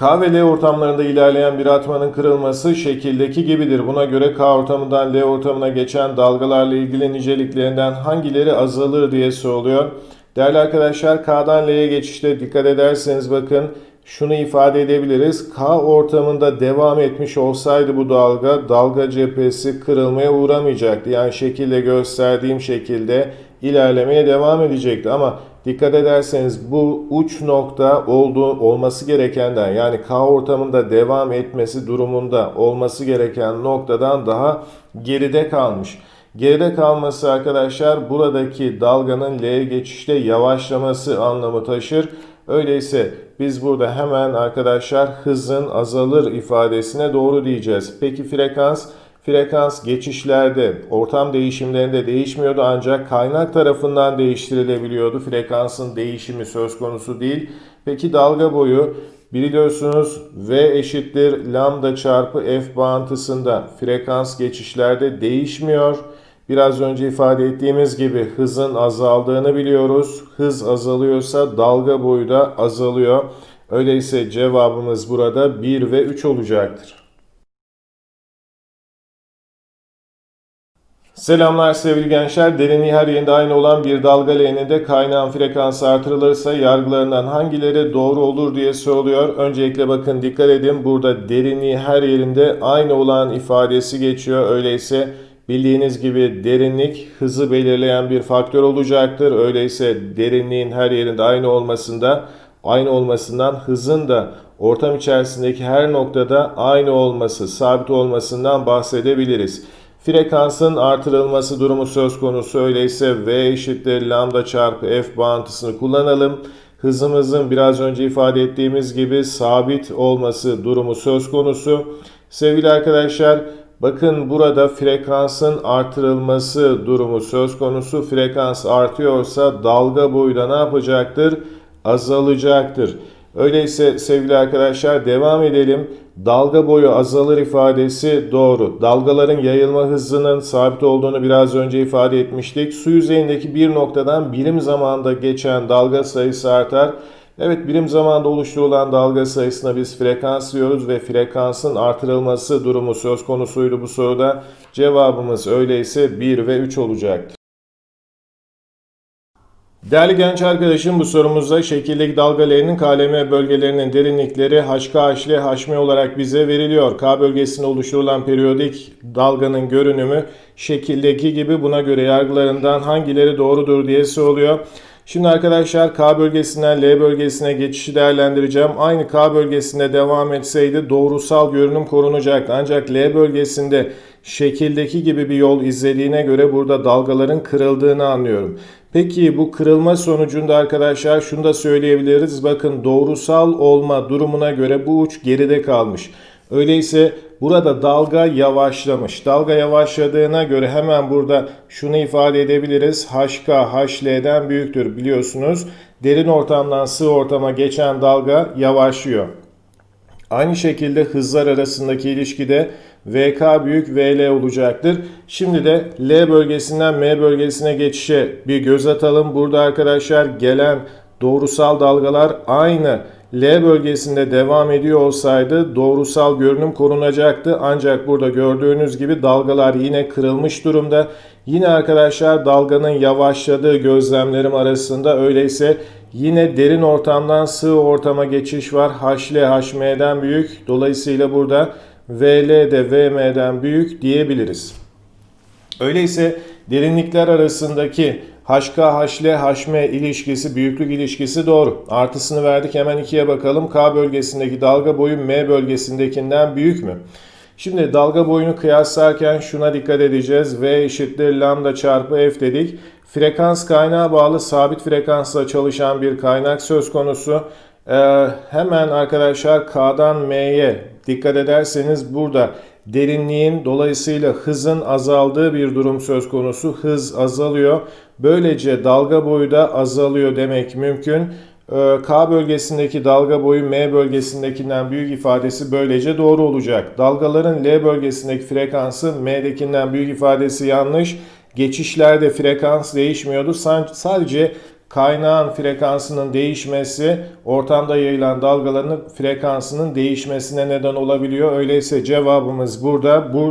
K ve L ortamlarında ilerleyen bir atmanın kırılması şekildeki gibidir. Buna göre K ortamından L ortamına geçen dalgalarla ilgili niceliklerinden hangileri azalır diye soruluyor. Değerli arkadaşlar K'dan L'ye geçişte dikkat ederseniz bakın şunu ifade edebiliriz. K ortamında devam etmiş olsaydı bu dalga, dalga cephesi kırılmaya uğramayacaktı. Yani şekilde gösterdiğim şekilde ilerlemeye devam edecekti. Ama dikkat ederseniz bu uç nokta olduğu, olması gerekenden yani K ortamında devam etmesi durumunda olması gereken noktadan daha geride kalmış. Geride kalması arkadaşlar buradaki dalganın L'ye geçişte yavaşlaması anlamı taşır. Öyleyse biz burada hemen arkadaşlar hızın azalır ifadesine doğru diyeceğiz. Peki frekans? Frekans geçişlerde, ortam değişimlerinde değişmiyordu ancak kaynak tarafından değiştirilebiliyordu. Frekansın değişimi söz konusu değil. Peki dalga boyu? Biliyorsunuz V eşittir lambda çarpı F bağıntısında frekans geçişlerde değişmiyor. Biraz önce ifade ettiğimiz gibi hızın azaldığını biliyoruz. Hız azalıyorsa dalga boyu da azalıyor. Öyleyse cevabımız burada 1 ve 3 olacaktır. Selamlar sevgili gençler. Derinliği her yerinde aynı olan bir dalga leğeninde kaynağın frekansı artırılırsa yargılarından hangileri doğru olur diye soruluyor. Öncelikle bakın dikkat edin. Burada derinliği her yerinde aynı olan ifadesi geçiyor. Öyleyse Bildiğiniz gibi derinlik hızı belirleyen bir faktör olacaktır. Öyleyse derinliğin her yerinde aynı olmasında aynı olmasından hızın da ortam içerisindeki her noktada aynı olması, sabit olmasından bahsedebiliriz. Frekansın artırılması durumu söz konusu öyleyse V eşittir lambda çarpı F bağıntısını kullanalım. Hızımızın biraz önce ifade ettiğimiz gibi sabit olması durumu söz konusu. Sevgili arkadaşlar Bakın burada frekansın artırılması durumu söz konusu. Frekans artıyorsa dalga boyu da ne yapacaktır? Azalacaktır. Öyleyse sevgili arkadaşlar devam edelim. Dalga boyu azalır ifadesi doğru. Dalgaların yayılma hızının sabit olduğunu biraz önce ifade etmiştik. Su yüzeyindeki bir noktadan birim zamanda geçen dalga sayısı artar. Evet birim zamanda oluşturulan dalga sayısına biz frekans diyoruz ve frekansın artırılması durumu söz konusuydu bu soruda. Cevabımız öyleyse 1 ve 3 olacaktır. Değerli genç arkadaşım bu sorumuzda şekildeki dalgalarının KLM bölgelerinin derinlikleri HK, HL, HM olarak bize veriliyor. K bölgesinde oluşturulan periyodik dalganın görünümü şekildeki gibi buna göre yargılarından hangileri doğrudur diye soruluyor. Şimdi arkadaşlar K bölgesinden L bölgesine geçişi değerlendireceğim. Aynı K bölgesinde devam etseydi doğrusal görünüm korunacaktı. Ancak L bölgesinde şekildeki gibi bir yol izlediğine göre burada dalgaların kırıldığını anlıyorum. Peki bu kırılma sonucunda arkadaşlar şunu da söyleyebiliriz. Bakın doğrusal olma durumuna göre bu uç geride kalmış. Öyleyse burada dalga yavaşlamış. Dalga yavaşladığına göre hemen burada şunu ifade edebiliriz. HK HL'den büyüktür biliyorsunuz. Derin ortamdan sığ ortama geçen dalga yavaşlıyor. Aynı şekilde hızlar arasındaki ilişkide VK büyük VL olacaktır. Şimdi de L bölgesinden M bölgesine geçişe bir göz atalım. Burada arkadaşlar gelen doğrusal dalgalar aynı L bölgesinde devam ediyor olsaydı doğrusal görünüm korunacaktı. Ancak burada gördüğünüz gibi dalgalar yine kırılmış durumda. Yine arkadaşlar dalganın yavaşladığı gözlemlerim arasında öyleyse yine derin ortamdan sığ ortama geçiş var. HL HM'den büyük. Dolayısıyla burada VL de VM'den büyük diyebiliriz. Öyleyse derinlikler arasındaki HK, HL, HM ilişkisi, büyüklük ilişkisi doğru. Artısını verdik hemen ikiye bakalım. K bölgesindeki dalga boyu M bölgesindekinden büyük mü? Şimdi dalga boyunu kıyaslarken şuna dikkat edeceğiz. V eşittir lambda çarpı F dedik. Frekans kaynağı bağlı sabit frekansla çalışan bir kaynak söz konusu. Ee, hemen arkadaşlar K'dan M'ye dikkat ederseniz burada derinliğin dolayısıyla hızın azaldığı bir durum söz konusu. Hız azalıyor. Böylece dalga boyu da azalıyor demek mümkün. Ee, K bölgesindeki dalga boyu M bölgesindekinden büyük ifadesi böylece doğru olacak. Dalgaların L bölgesindeki frekansı M'dekinden büyük ifadesi yanlış. Geçişlerde frekans değişmiyordu. Sadece kaynağın frekansının değişmesi ortamda yayılan dalgaların frekansının değişmesine neden olabiliyor. Öyleyse cevabımız burada. Bu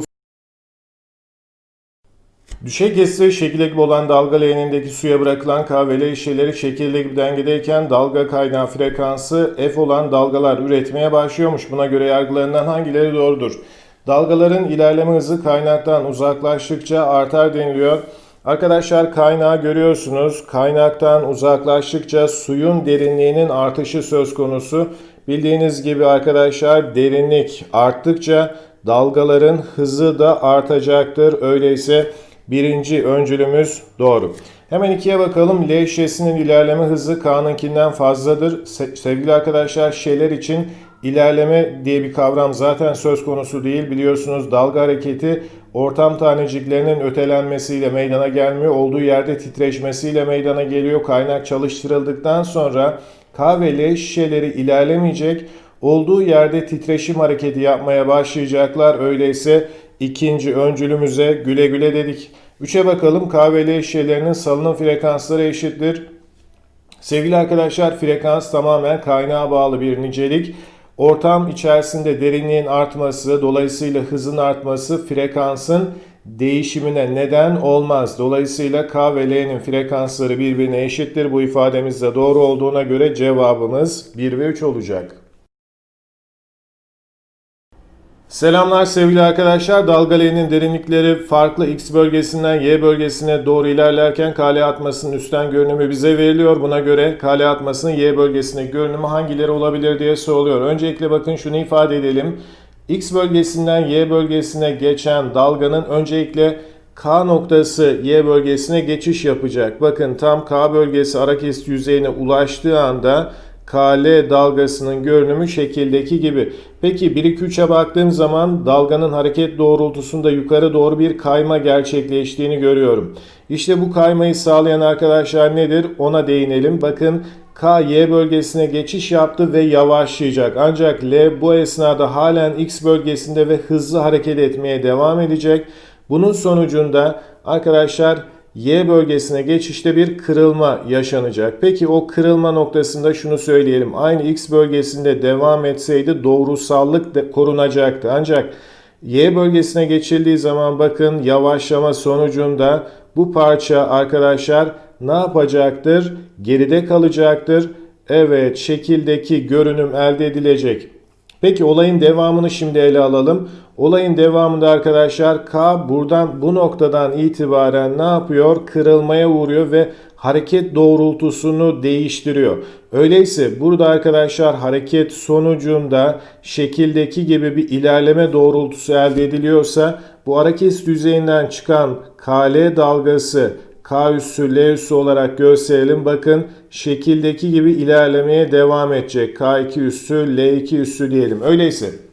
Düşey kesri şekilde olan dalga leğenindeki suya bırakılan kahveli şişeleri şekilde dengedeyken dalga kaynağı frekansı F olan dalgalar üretmeye başlıyormuş. Buna göre yargılarından hangileri doğrudur? Dalgaların ilerleme hızı kaynaktan uzaklaştıkça artar deniliyor. Arkadaşlar kaynağı görüyorsunuz. Kaynaktan uzaklaştıkça suyun derinliğinin artışı söz konusu. Bildiğiniz gibi arkadaşlar derinlik arttıkça dalgaların hızı da artacaktır. Öyleyse birinci öncülümüz doğru. Hemen ikiye bakalım. L şişesinin ilerleme hızı K'nınkinden fazladır. Se- sevgili arkadaşlar şişeler için ilerleme diye bir kavram zaten söz konusu değil. Biliyorsunuz dalga hareketi ortam taneciklerinin ötelenmesiyle meydana gelmiyor. Olduğu yerde titreşmesiyle meydana geliyor. Kaynak çalıştırıldıktan sonra K ve L şişeleri ilerlemeyecek. Olduğu yerde titreşim hareketi yapmaya başlayacaklar. Öyleyse ikinci öncülümüze güle güle dedik. 3'e bakalım. K ve L şişelerinin salınım frekansları eşittir. Sevgili arkadaşlar frekans tamamen kaynağa bağlı bir nicelik. Ortam içerisinde derinliğin artması, dolayısıyla hızın artması frekansın değişimine neden olmaz. Dolayısıyla K ve L'nin frekansları birbirine eşittir. Bu ifademiz de doğru olduğuna göre cevabımız 1 ve 3 olacak. Selamlar sevgili arkadaşlar. Dalga L'nin derinlikleri farklı X bölgesinden Y bölgesine doğru ilerlerken kale atmasının üstten görünümü bize veriliyor. Buna göre kale atmasının Y bölgesindeki görünümü hangileri olabilir diye soruluyor. Öncelikle bakın şunu ifade edelim. X bölgesinden Y bölgesine geçen dalganın öncelikle K noktası Y bölgesine geçiş yapacak. Bakın tam K bölgesi ara kesit yüzeyine ulaştığı anda KL dalgasının görünümü şekildeki gibi. Peki 1-2-3'e baktığım zaman dalganın hareket doğrultusunda yukarı doğru bir kayma gerçekleştiğini görüyorum. İşte bu kaymayı sağlayan arkadaşlar nedir? Ona değinelim. Bakın K Y bölgesine geçiş yaptı ve yavaşlayacak. Ancak L bu esnada halen X bölgesinde ve hızlı hareket etmeye devam edecek. Bunun sonucunda arkadaşlar Y bölgesine geçişte bir kırılma yaşanacak. Peki o kırılma noktasında şunu söyleyelim. Aynı X bölgesinde devam etseydi doğrusallık de korunacaktı. Ancak Y bölgesine geçildiği zaman bakın yavaşlama sonucunda bu parça arkadaşlar ne yapacaktır? Geride kalacaktır. Evet şekildeki görünüm elde edilecek. Peki olayın devamını şimdi ele alalım. Olayın devamında arkadaşlar K buradan bu noktadan itibaren ne yapıyor? Kırılmaya uğruyor ve hareket doğrultusunu değiştiriyor. Öyleyse burada arkadaşlar hareket sonucunda şekildeki gibi bir ilerleme doğrultusu elde ediliyorsa bu hareket düzeyinden çıkan KL dalgası K üssü L üssü olarak gösterelim. Bakın şekildeki gibi ilerlemeye devam edecek. K2 üssü L2 üssü diyelim. Öyleyse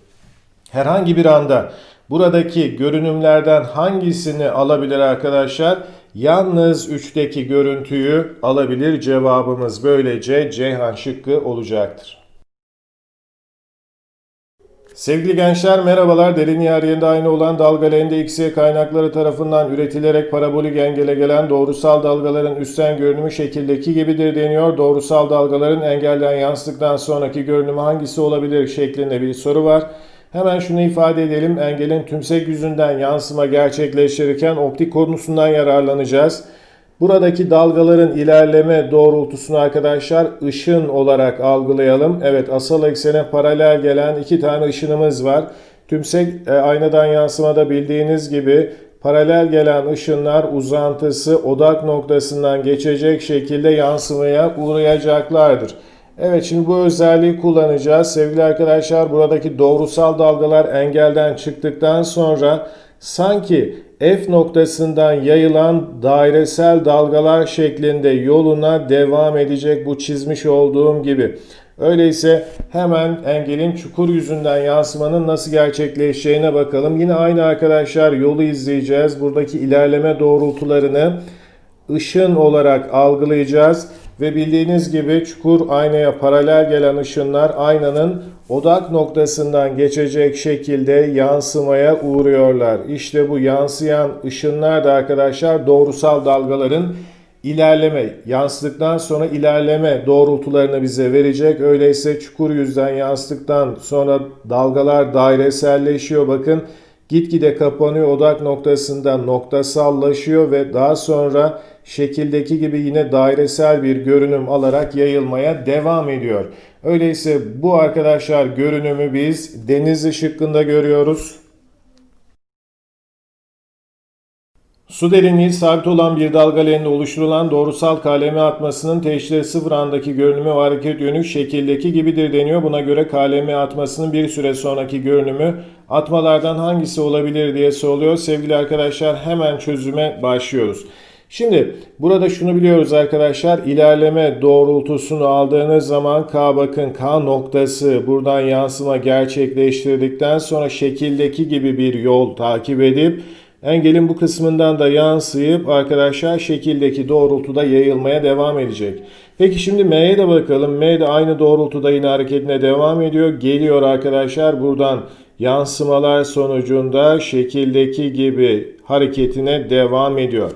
herhangi bir anda buradaki görünümlerden hangisini alabilir arkadaşlar? Yalnız 3'teki görüntüyü alabilir cevabımız böylece Ceyhan şıkkı olacaktır. Sevgili gençler merhabalar. Derinliği her yerinde aynı olan dalga leğende XY kaynakları tarafından üretilerek parabolik engele gelen doğrusal dalgaların üstten görünümü şekildeki gibidir deniyor. Doğrusal dalgaların engelden yansıdıktan sonraki görünümü hangisi olabilir şeklinde bir soru var. Hemen şunu ifade edelim. Engelin tümsek yüzünden yansıma gerçekleştirirken optik konusundan yararlanacağız. Buradaki dalgaların ilerleme doğrultusunu arkadaşlar ışın olarak algılayalım. Evet asal eksene paralel gelen iki tane ışınımız var. Tümsek e, aynadan yansımada bildiğiniz gibi paralel gelen ışınlar uzantısı odak noktasından geçecek şekilde yansımaya uğrayacaklardır. Evet şimdi bu özelliği kullanacağız. Sevgili arkadaşlar buradaki doğrusal dalgalar engelden çıktıktan sonra sanki F noktasından yayılan dairesel dalgalar şeklinde yoluna devam edecek bu çizmiş olduğum gibi. Öyleyse hemen engelin çukur yüzünden yansımanın nasıl gerçekleşeceğine bakalım. Yine aynı arkadaşlar yolu izleyeceğiz. Buradaki ilerleme doğrultularını ışın olarak algılayacağız. Ve bildiğiniz gibi çukur aynaya paralel gelen ışınlar aynanın odak noktasından geçecek şekilde yansımaya uğruyorlar. İşte bu yansıyan ışınlar da arkadaşlar doğrusal dalgaların ilerleme, yansıdıktan sonra ilerleme doğrultularını bize verecek. Öyleyse çukur yüzden yansıdıktan sonra dalgalar daireselleşiyor. Bakın gitgide kapanıyor odak noktasında noktasallaşıyor ve daha sonra şekildeki gibi yine dairesel bir görünüm alarak yayılmaya devam ediyor. Öyleyse bu arkadaşlar görünümü biz deniz ışıkında görüyoruz. Su derinliği sabit olan bir dalga leğeninde oluşturulan doğrusal kaleme atmasının teşhiri sıfır andaki görünümü ve hareket yönü şekildeki gibidir deniyor. Buna göre kaleme atmasının bir süre sonraki görünümü atmalardan hangisi olabilir diye soruluyor. Sevgili arkadaşlar hemen çözüme başlıyoruz. Şimdi burada şunu biliyoruz arkadaşlar ilerleme doğrultusunu aldığınız zaman K bakın K noktası buradan yansıma gerçekleştirdikten sonra şekildeki gibi bir yol takip edip engelin bu kısmından da yansıyıp arkadaşlar şekildeki doğrultuda yayılmaya devam edecek. Peki şimdi M'ye de bakalım. M de aynı doğrultuda yine hareketine devam ediyor. Geliyor arkadaşlar buradan yansımalar sonucunda şekildeki gibi hareketine devam ediyor.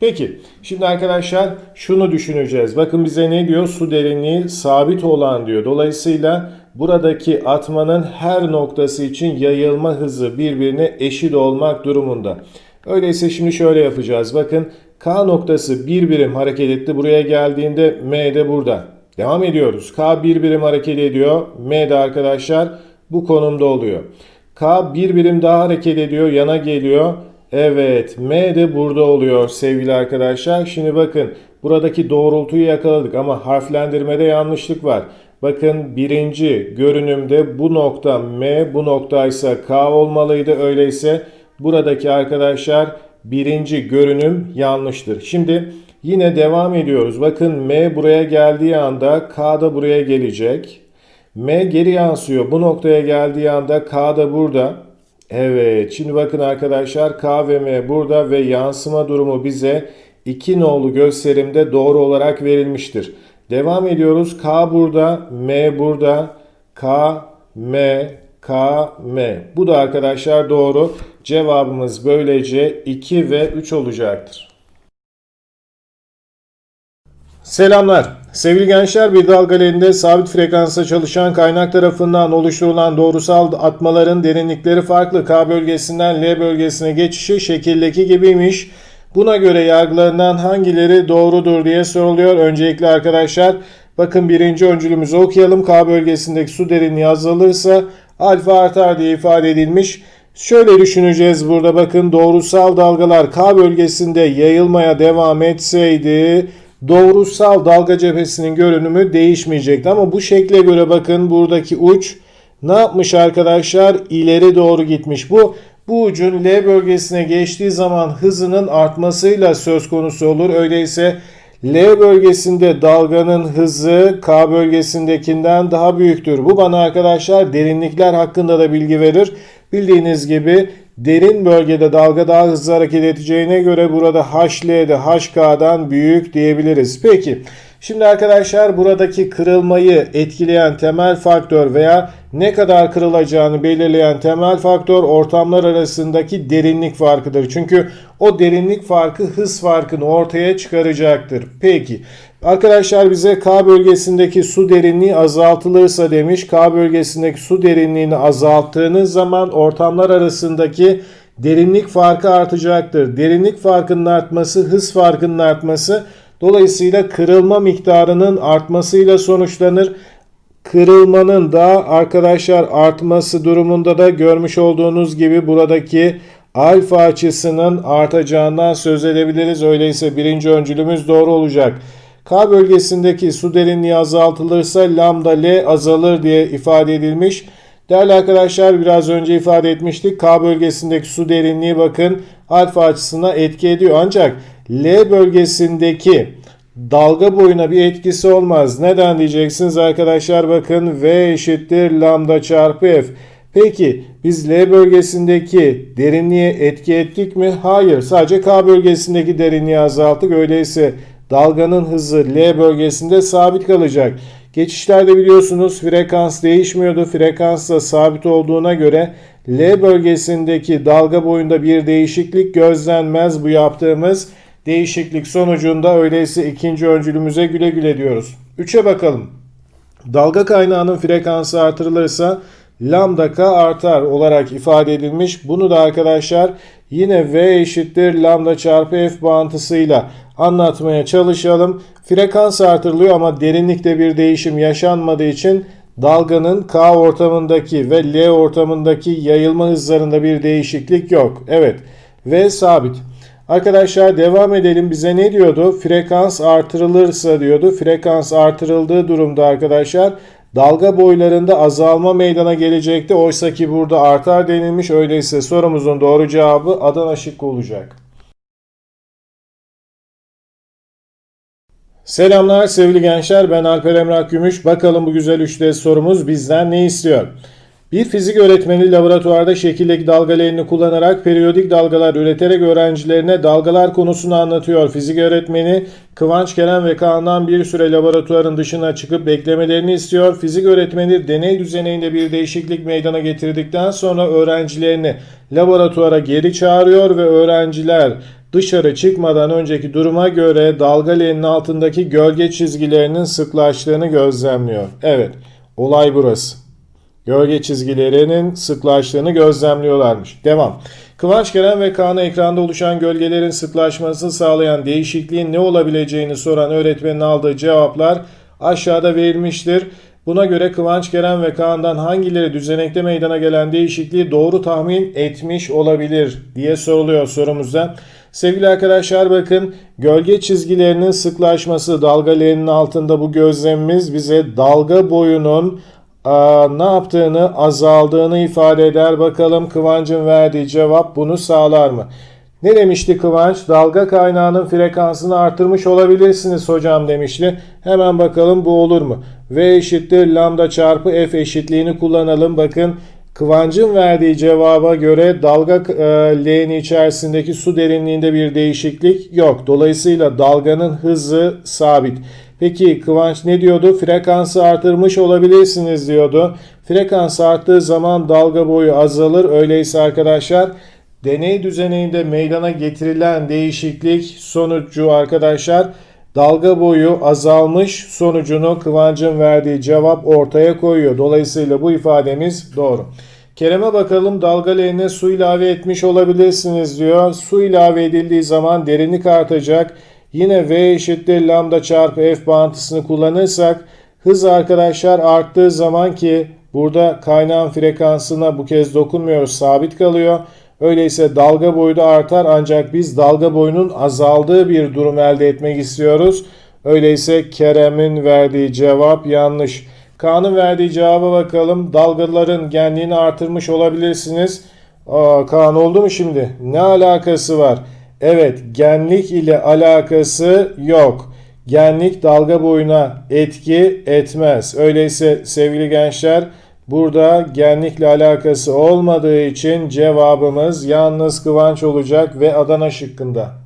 Peki şimdi arkadaşlar şunu düşüneceğiz. Bakın bize ne diyor? Su derinliği sabit olan diyor. Dolayısıyla buradaki atmanın her noktası için yayılma hızı birbirine eşit olmak durumunda. Öyleyse şimdi şöyle yapacağız. Bakın K noktası bir birim hareket etti. Buraya geldiğinde M de burada. Devam ediyoruz. K bir birim hareket ediyor. M de arkadaşlar bu konumda oluyor. K bir birim daha hareket ediyor. Yana geliyor. Evet M de burada oluyor sevgili arkadaşlar. Şimdi bakın buradaki doğrultuyu yakaladık ama harflendirmede yanlışlık var. Bakın birinci görünümde bu nokta M bu nokta ise K olmalıydı. Öyleyse buradaki arkadaşlar birinci görünüm yanlıştır. Şimdi yine devam ediyoruz. Bakın M buraya geldiği anda K da buraya gelecek. M geri yansıyor. Bu noktaya geldiği anda K da burada. Evet şimdi bakın arkadaşlar K ve M burada ve yansıma durumu bize 2 nolu gösterimde doğru olarak verilmiştir. Devam ediyoruz. K burada, M burada. K, M, K, M. Bu da arkadaşlar doğru. Cevabımız böylece 2 ve 3 olacaktır. Selamlar. Sevgili gençler bir dalgalerinde sabit frekansta çalışan kaynak tarafından oluşturulan doğrusal atmaların derinlikleri farklı. K bölgesinden L bölgesine geçişi şekildeki gibiymiş. Buna göre yargılarından hangileri doğrudur diye soruluyor. Öncelikle arkadaşlar bakın birinci öncülümüzü okuyalım. K bölgesindeki su derinliği azalırsa alfa artar diye ifade edilmiş. Şöyle düşüneceğiz burada bakın doğrusal dalgalar K bölgesinde yayılmaya devam etseydi doğrusal dalga cephesinin görünümü değişmeyecekti. Ama bu şekle göre bakın buradaki uç ne yapmış arkadaşlar? İleri doğru gitmiş. Bu bu ucun L bölgesine geçtiği zaman hızının artmasıyla söz konusu olur. Öyleyse L bölgesinde dalganın hızı K bölgesindekinden daha büyüktür. Bu bana arkadaşlar derinlikler hakkında da bilgi verir. Bildiğiniz gibi derin bölgede dalga daha hızlı hareket edeceğine göre burada HL de HK'dan büyük diyebiliriz. Peki şimdi arkadaşlar buradaki kırılmayı etkileyen temel faktör veya ne kadar kırılacağını belirleyen temel faktör ortamlar arasındaki derinlik farkıdır. Çünkü o derinlik farkı hız farkını ortaya çıkaracaktır. Peki arkadaşlar bize K bölgesindeki su derinliği azaltılırsa demiş. K bölgesindeki su derinliğini azalttığınız zaman ortamlar arasındaki derinlik farkı artacaktır. Derinlik farkının artması hız farkının artması dolayısıyla kırılma miktarının artmasıyla sonuçlanır kırılmanın da arkadaşlar artması durumunda da görmüş olduğunuz gibi buradaki alfa açısının artacağından söz edebiliriz. Öyleyse birinci öncülümüz doğru olacak. K bölgesindeki su derinliği azaltılırsa lambda L azalır diye ifade edilmiş. Değerli arkadaşlar biraz önce ifade etmiştik. K bölgesindeki su derinliği bakın alfa açısına etki ediyor. Ancak L bölgesindeki dalga boyuna bir etkisi olmaz. Neden diyeceksiniz arkadaşlar bakın V eşittir lambda çarpı F. Peki biz L bölgesindeki derinliğe etki ettik mi? Hayır. Sadece K bölgesindeki derinliği azalttık. Öyleyse dalganın hızı L bölgesinde sabit kalacak. Geçişlerde biliyorsunuz frekans değişmiyordu. Frekans da sabit olduğuna göre L bölgesindeki dalga boyunda bir değişiklik gözlenmez bu yaptığımız değişiklik sonucunda öyleyse ikinci öncülümüze güle güle diyoruz. 3'e bakalım. Dalga kaynağının frekansı artırılırsa lambda k artar olarak ifade edilmiş. Bunu da arkadaşlar yine v eşittir lambda çarpı f bağıntısıyla anlatmaya çalışalım. Frekans artırılıyor ama derinlikte bir değişim yaşanmadığı için dalganın k ortamındaki ve l ortamındaki yayılma hızlarında bir değişiklik yok. Evet v sabit. Arkadaşlar devam edelim. Bize ne diyordu? Frekans artırılırsa diyordu. Frekans artırıldığı durumda arkadaşlar dalga boylarında azalma meydana gelecekti. Oysa ki burada artar denilmiş. Öyleyse sorumuzun doğru cevabı Adana şıkkı olacak. Selamlar sevgili gençler. Ben Alper Emrah Gümüş. Bakalım bu güzel 3D sorumuz bizden ne istiyor? Bir fizik öğretmeni laboratuvarda şekildeki dalgalarını kullanarak periyodik dalgalar üreterek öğrencilerine dalgalar konusunu anlatıyor. Fizik öğretmeni Kıvanç Kerem ve Kaan'dan bir süre laboratuvarın dışına çıkıp beklemelerini istiyor. Fizik öğretmeni deney düzeninde bir değişiklik meydana getirdikten sonra öğrencilerini laboratuvara geri çağırıyor ve öğrenciler dışarı çıkmadan önceki duruma göre dalga altındaki gölge çizgilerinin sıklaştığını gözlemliyor. Evet, olay burası gölge çizgilerinin sıklaştığını gözlemliyorlarmış. Devam. Kıvanç Kerem ve Kaan'a ekranda oluşan gölgelerin sıklaşmasını sağlayan değişikliğin ne olabileceğini soran öğretmenin aldığı cevaplar aşağıda verilmiştir. Buna göre Kıvanç Kerem ve Kaan'dan hangileri düzenekte meydana gelen değişikliği doğru tahmin etmiş olabilir diye soruluyor sorumuzda. Sevgili arkadaşlar bakın gölge çizgilerinin sıklaşması dalga altında bu gözlemimiz bize dalga boyunun ne yaptığını, azaldığını ifade eder. Bakalım Kıvanç'ın verdiği cevap bunu sağlar mı? Ne demişti Kıvanç? Dalga kaynağının frekansını artırmış olabilirsiniz hocam demişti. Hemen bakalım bu olur mu? V eşittir lambda çarpı F eşitliğini kullanalım. Bakın Kıvancın verdiği cevaba göre dalga e, L'nin içerisindeki su derinliğinde bir değişiklik yok. Dolayısıyla dalganın hızı sabit. Peki Kıvanç ne diyordu? Frekansı artırmış olabilirsiniz diyordu. Frekans arttığı zaman dalga boyu azalır. Öyleyse arkadaşlar deney düzeninde meydana getirilen değişiklik sonucu arkadaşlar dalga boyu azalmış sonucunu Kıvanç'ın verdiği cevap ortaya koyuyor. Dolayısıyla bu ifademiz doğru. Kerem'e bakalım dalga leğenine su ilave etmiş olabilirsiniz diyor. Su ilave edildiği zaman derinlik artacak. Yine V eşittir lambda çarpı F bağıntısını kullanırsak hız arkadaşlar arttığı zaman ki burada kaynağın frekansına bu kez dokunmuyoruz sabit kalıyor. Öyleyse dalga boyu da artar ancak biz dalga boyunun azaldığı bir durum elde etmek istiyoruz. Öyleyse Kerem'in verdiği cevap yanlış. Kaan'ın verdiği cevaba bakalım. Dalgaların genliğini artırmış olabilirsiniz. Aa, Kaan oldu mu şimdi? Ne alakası var? Evet, genlik ile alakası yok. Genlik dalga boyuna etki etmez. Öyleyse sevgili gençler burada genlikle alakası olmadığı için cevabımız yalnız Kıvanç olacak ve Adana şıkkında.